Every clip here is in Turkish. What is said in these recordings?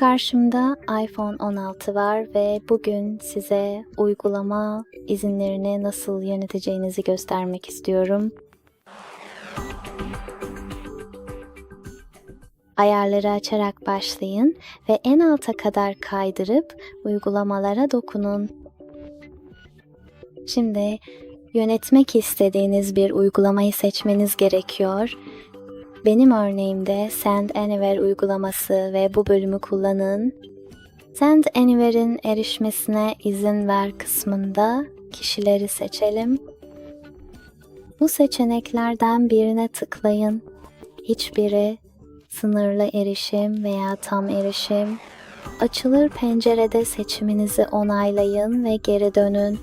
Karşımda iPhone 16 var ve bugün size uygulama izinlerini nasıl yöneteceğinizi göstermek istiyorum. Ayarları açarak başlayın ve en alta kadar kaydırıp uygulamalara dokunun. Şimdi yönetmek istediğiniz bir uygulamayı seçmeniz gerekiyor. Benim örneğimde Send Anywhere uygulaması ve bu bölümü kullanın. Send Anywhere'in erişmesine izin ver kısmında kişileri seçelim. Bu seçeneklerden birine tıklayın. Hiçbiri sınırlı erişim veya tam erişim. Açılır pencerede seçiminizi onaylayın ve geri dönün.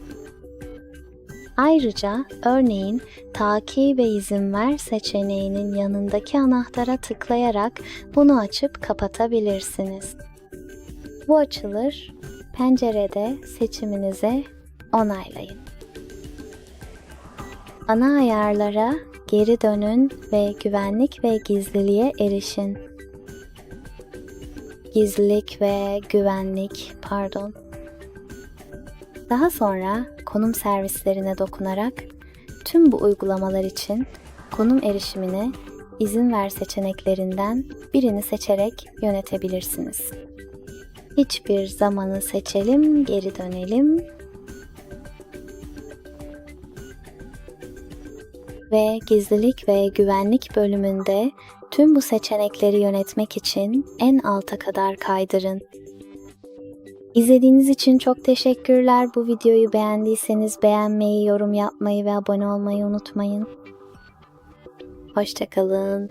Ayrıca örneğin takip ve izin ver seçeneğinin yanındaki anahtara tıklayarak bunu açıp kapatabilirsiniz. Bu açılır pencerede seçiminizi onaylayın. Ana ayarlara geri dönün ve güvenlik ve gizliliğe erişin. Gizlilik ve güvenlik, pardon. Daha sonra konum servislerine dokunarak tüm bu uygulamalar için konum erişimine izin ver seçeneklerinden birini seçerek yönetebilirsiniz. Hiçbir zamanı seçelim, geri dönelim ve gizlilik ve güvenlik bölümünde tüm bu seçenekleri yönetmek için en alta kadar kaydırın. İzlediğiniz için çok teşekkürler. Bu videoyu beğendiyseniz beğenmeyi, yorum yapmayı ve abone olmayı unutmayın. Hoşçakalın.